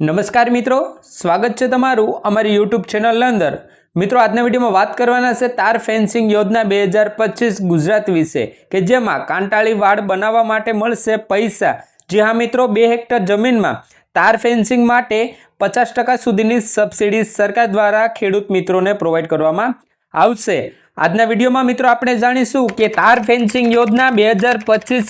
નમસ્કાર મિત્રો, સ્વાગત છે તમારું અમારી યુટ્યુબ ચેનલ અંદર. મિત્રો, આજના વિડીયોમાં વાત કરવાના છે તાર ફેન્સિંગ યોજના બે હજાર પચીસ ગુજરાત વિશે, કે જેમાં કાંટાળી વાડ બનાવવા માટે મળશે પૈસા. જી હા મિત્રો, બે હેક્ટર જમીનમાં તાર ફેન્સિંગ માટે પચાસ ટકા સુધીની સબસિડી સરકાર દ્વારા ખેડૂત મિત્રોને પ્રોવાઈડ કરવામાં આવશે. આજના વિડીયોમાં મિત્રો આપણે જાણીશું કે તાર ફેન્સિંગ યોજના બે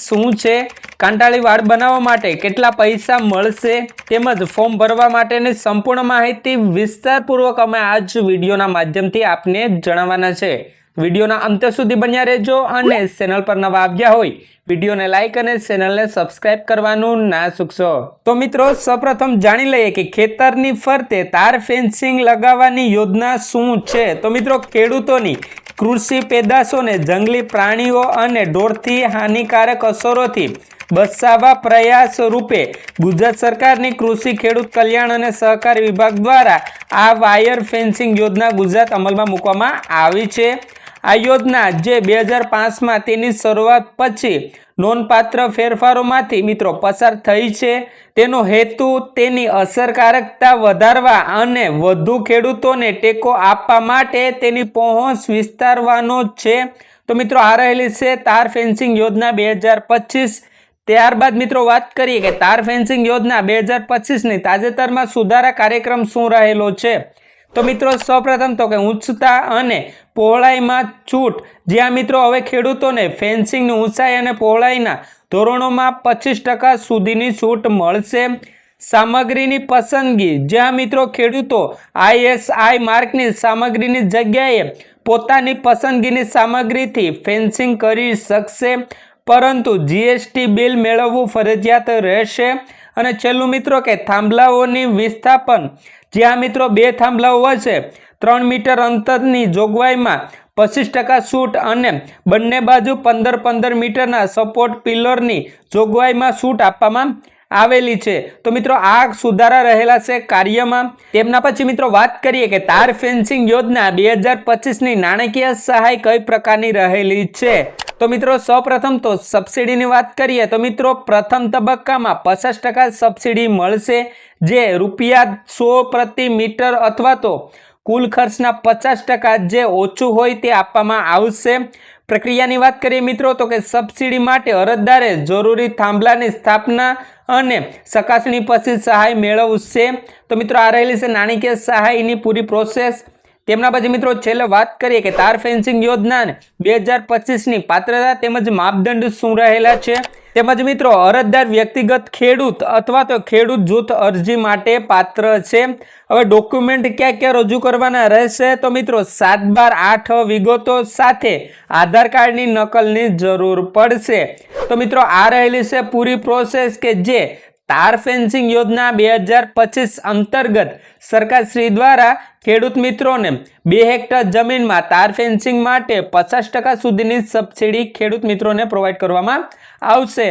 શું છે કાંટાળી વાળ બનાવવા માટે કેટલા પૈસા મળશે તેમજ ફોર્મ ભરવા માટેની સંપૂર્ણ માહિતી વિસ્તારપૂર્વક અમે આજ વિડીયોના માધ્યમથી આપને જણાવવાના છે. વિડીયોના અંત સુધી બન્યા રહેજો અને ચેનલ પર નવા આવ્યા હોય, વિડીયોને લાઇક અને ચેનલને સબસ્ક્રાઇબ કરવાનું ના ચૂકશો તો મિત્રો, સૌપ્રથમ જાણી લઈએ કે ખેતરની ફરતે તાર ફેન્સિંગ લગાવવાની યોજના શું છે? તો મિત્રો, ખેડૂતોની કૃષિ પેદાશોને જંગલી પ્રાણીઓ અને ઢોરથી હાનિકારક અસરોથી બચાવવા પ્રયાસ રૂપે ગુજરાત સરકારની કૃષિ, ખેડૂત કલ્યાણ અને સહકાર વિભાગ દ્વારા આ વાયર ફેન્સિંગ યોજના ગુજરાત અમલમાં મૂકવામાં આવી છે. આ યોજના જે બે હજાર પાંચમાં તેની શરૂઆત પછી નોંધપાત્ર ફેરફારોમાંથી મિત્રો પસાર થઈ છે. તેનો હેતુ તેની અસરકારકતા વધારવા અને વધુ ખેડૂતોને ટેકો આપવા માટે તેની પહોંચ વિસ્તારવાનો છે. તો મિત્રો, આ રહેલી છે તાર ફેન્સિંગ યોજના બે હજાર પચીસ ત્યારબાદ મિત્રો વાત કરીએ કે તાર ફેન્સિંગ યોજના બે હજાર પચીસની તાજેતરમાં સુધારા કાર્યક્રમ શું રહેલો છે? તો મિત્રો સૌપ્રથમ તો કે ઊંચતા અને પહોળાઈમાં છૂટ. જ્યાં મિત્રો હવે ખેડૂતોને ફેન્સિંગની ઊંચાઈ અને પહોળાઈના ધોરણોમાં પચીસ ટકા સુધીની છૂટ મળશે. સામગ્રીની પસંદગી. જ્યાં મિત્રો ખેડૂતો આઈએસઆઈ માર્કની સામગ્રીની જગ્યાએ પોતાની પસંદગીની સામગ્રીથી ફેન્સિંગ કરી શકશે. પરંતુ જીએસટી બિલ મેળવવું ફરજિયાત રહેશે. અને છેલ્લું મિત્રો કે થાંભલાઓની વિસ્થાપન. જ્યાં મિત્રો બે થાંભલાઓ હશે ત્રણ મીટર અંતરની જોગવાઈમાં પચીસ ટકા સૂટ અને બંને બાજુ પંદર પંદર મીટરના સપોર્ટ પિલરની જોગવાઈમાં સૂટ આપવામાં આવેલી છે. તો મિત્રો, આ સુધારા રહેલા છે કાર્યમાં. તેમના પછી મિત્રો વાત કરીએ કે તાર ફેન્સિંગ યોજના બે હજાર પચીસની નાણાકીય સહાય કઈ પ્રકારની રહેલી છે? તો મિત્રો, સૌપ્રથમ તો સબસિડીની વાત કરીએ, તો મિત્રો, પ્રથમ તબક્કામાં પચાસ ટકા સબસિડી મળશે, જે રૂપિયા સો પ્રતિ મીટર અથવા તો કુલ ખર્ચના પચાસ ટકા જે ઓછું હોય તે આપવામાં આવશે. પ્રક્રિયાની વાત કરીએ મિત્રો, તો કે સબસિડી માટે અરજદારે જરૂરી થાંભલાની સ્થાપના અને ચકાસણી પછી સહાય મેળવશે. તો મિત્રો, આ રહેલી છે નાણાકીય સહાયની પૂરી પ્રોસેસ. તેમના પછી મિત્રો છેલ્લે વાત કરીએ કે તાર ફેન્સિંગ યોજના બે હજાર પચીસની પાત્રતા તેમજ માપદંડ શું રહેલા છે? તેમજ મિત્રો, અરજદાર વ્યક્તિગત ખેડૂત અથવા તો ખેડૂત જૂથ અરજી માટે પાત્ર છે. હવે ડોક્યુમેન્ટ ક્યાં ક્યાં રજૂ કરવાના રહેશે? તો મિત્રો, સાત બાર આઠ વિગતો સાથે આધાર કાર્ડની નકલની જરૂર પડશે. તો મિત્રો, આ રહેલી છે પૂરી પ્રોસેસ કે જે તાર ફેન્સિંગ યોજના બે હજાર પચીસ અંતર્ગત સરકારશ્રી દ્વારા ખેડૂત મિત્રોને બે હેક્ટર જમીનમાં તાર ફેન્સિંગ માટે પચાસ ટકા સુધીની સબસિડી ખેડૂત મિત્રોને પ્રોવાઈડ કરવામાં આવશે.